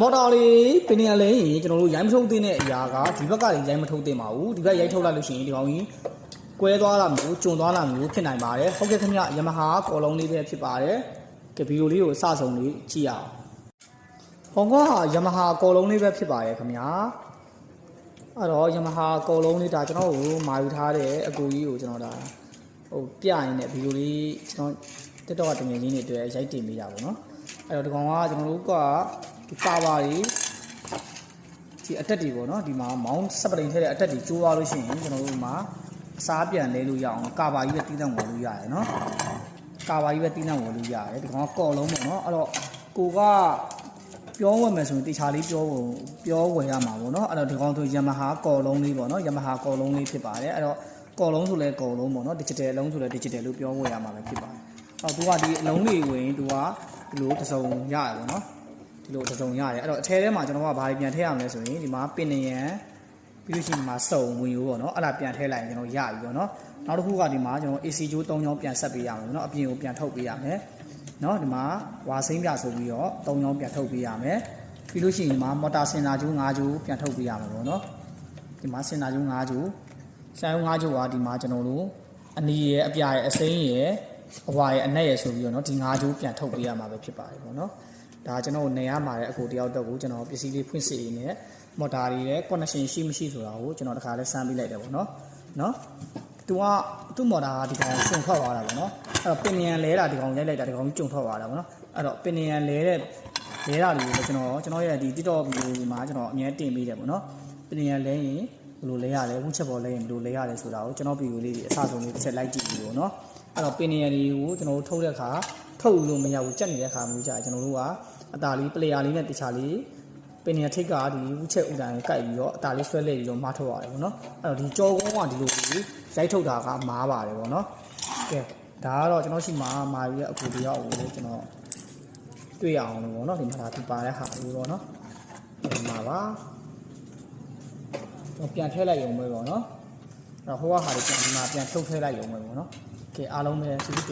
မော်တော်လေးပင်နေရလဲရင်ကျွန်တော်တို့ရိုင်းမထုတ်သင့်တဲ့အရာကဒီဘက်ကလည်းရိုင်းမထုတ်သင့်ပါဘူးဒီဘက်ရိုင်းထုတ်လိုက်လို့ရှိရင်ဒီကောင်ကြီးကွဲသွားတာမျိုးကျွံသွားတာမျိုးဖြစ်နိုင်ပါတယ်ဟုတ်ကဲ့ခင်ဗျယမဟာကော်လုံးလေးပဲဖြစ်ပါတယ်ကဲဗီဒီယိုလေးကိုအစဆုံးလေးကြည့်ရအောင်ဟောင်ကယမဟာကော်လုံးလေးပဲဖြစ်ပါတယ်ခင်ဗျာအဲ့တော့ယမဟာကော်လုံးလေးဒါကျွန်တော်တို့မာယူထားတဲ့အကူကြီးကိုကျွန်တော်ဒါဟိုပြရင်လည်းဗီဒီယိုလေးကျွန်တော်တက်တော့တငယ်ချင်းတွေအတွက်ရိုက်တင်ပေးတာပေါ့နော်အဲ့တော့ဒီကောင်ကကျွန်တော်တို့က ဒီပါပါကြီးဒီအတက်တွေပေါ့နော်ဒီမှာမောင်းစပရိန်ထည့်တဲ့အတက်တွေကျိုးသွားလို့ရှိရင်ကျွန်တော်တို့မှာအစားပြန်လဲလို့ရအောင်ကာဘာကြီးပဲတီးတန့်ဝင်လို့ရတယ်နော်ကာဘာကြီးပဲတီးတန့်ဝင်လို့ရတယ်ဒီကောင်ကကော်လုံးပေါ့နော်အဲ့တော့ကိုကပြောဝယ်မယ်ဆိုရင်တေချာလေးပြောဖို့ပြောဝယ်ရမှာပေါ့နော်အဲ့တော့ဒီကောင်ဆိုယမဟာကော်လုံးလေးပေါ့နော်ယမဟာကော်လုံးလေးဖြစ်ပါတယ်အဲ့တော့ကော်လုံးဆိုလဲကော်လုံးပေါ့နော် digital အလုံးဆိုလဲ digital လို့ပြောဝယ်ရမှာပဲဖြစ်ပါတယ်အော်သူကဒီအလုံးတွေဝင်သူကဒီလိုတစ်စုံရတယ်ပေါ့နော်ဒီ လို့တစုံရတယ်အဲ့တော့အထဲထဲမှာကျွန်တော်ကဘာတွေပြန်ထည့်ရမလဲဆိုရင်ဒီမှာပင်နယံပြီးလို့ရှိရင်ဒီမှာစုံဝင်ရိုးပေါ့နော်အဲ့ဒါပြန်ထည့်လိုက်ရင်ကျွန်တော်ရပြီပေါ့နော်နောက်တစ်ခုကဒီမှာကျွန်တော် AC ဂျိုး၃ချောင်းပြန်ဆက်ပေးရမယ်ပေါ့နော်အပြင်ကိုပြန်ထုတ်ပေးရမယ်နော်ဒီမှာဝါစိမ့်ပြဆိုပြီးတော့၃ချောင်းပြန်ထုတ်ပေးရမယ်ပြီးလို့ရှိရင်ဒီမှာမော်တာစင်နာဂျိုး၅ဂျိုးပြန်ထုတ်ပေးရမယ်ပေါ့နော်ဒီမှာစင်နာဂျိုး၅ဂျိုးဆိုင်၅ဂျိုးကဒီမှာကျွန်တော်တို့အနီရယ်အပြာရယ်အစိမ်းရယ်အဝါရယ်အနက်ရယ်ဆိုပြီးတော့နော်ဒီ၅ဂျိုးပြန်ထုတ်ပေးရမှာပဲဖြစ်ပါတယ်ပေါ့နော် ဒါကျွန်တော်နေရမှာတဲ့အကိုတယောက်တော့ကိုကျွန်တော်ပစ္စည်းလေးဖွင့်စီနေနဲ့မော်တာတွေရဲ့ connection ရှိမရှိဆိုတာကိုကျွန်တော်တခါလဲစမ်းပြီးလိုက်တယ်ပေါ့နော်နော်သူကသူ့မော်တာကဒီကောင်ကျုံထွက်သွားတာပေါ့နော်အဲ့တော့ပင်နံလဲတာဒီကောင်ရိုက်လိုက်တာဒီကောင်ကျုံထွက်သွားတာပေါ့နော်အဲ့တော့ပင်နံလဲတဲ့လဲတာတွေကိုလည်းကျွန်တော်ကျွန်တော်ရဲ့ဒီ TikTok ဗီဒီယိုဒီမှာကျွန်တော်အများတင်ပေးတယ်ပေါ့နော်ပင်နံလဲရင်ဘယ်လိုလဲရလဲဝှချက်ပေါ်လဲရင်ဘယ်လိုလဲရလဲဆိုတာကိုကျွန်တော်ဗီဒီယိုလေးအစဆုံးလေးတစ်ချက်လိုက်ကြည့်ပြီးတော့နော်အဲ့တော့ပင်နံတွေကိုကျွန်တော်တို့ထုတ်တဲ့အခါ ထုတ်လို့မရဘူးကြက်နေတဲ့အခါမျိုးကြာကျွန်တော်တို့ကအตาလေး player လေးနဲ့တခြားလေးပင်နေထိတ်ကဒီဝှချက်ဥတိုင်းကိုကိုက်ပြီးတော့အตาလေးဆွဲလဲပြီးတော့မထုတ်ရတယ်ပေါ့နော်အဲ့တော့ဒီကြောကုန်းကဒီလိုကြီးရိုက်ထုတ်တာကမားပါတယ်ပေါ့နော်ကဲဒါကတော့ကျွန်တော်ရှိမှာမာပြီးတဲ့အကူတယောက်ကိုကျွန်တော်တွေ့ရအောင်လို့ပေါ့နော်ဒီမှာဒါဒီပါတဲ့ဟာလေးပေါ့နော်ဒီမှာပါကျွန်တော်ပြန်ထည့်လိုက်ရုံပဲပေါ့နော်အဲ့တော့ဟိုကဟာလေးပြန်ဒီမှာပြန်ထုတ်ထည့်လိုက်ရုံပဲပေါ့နော်ကဲအားလုံးပဲစီး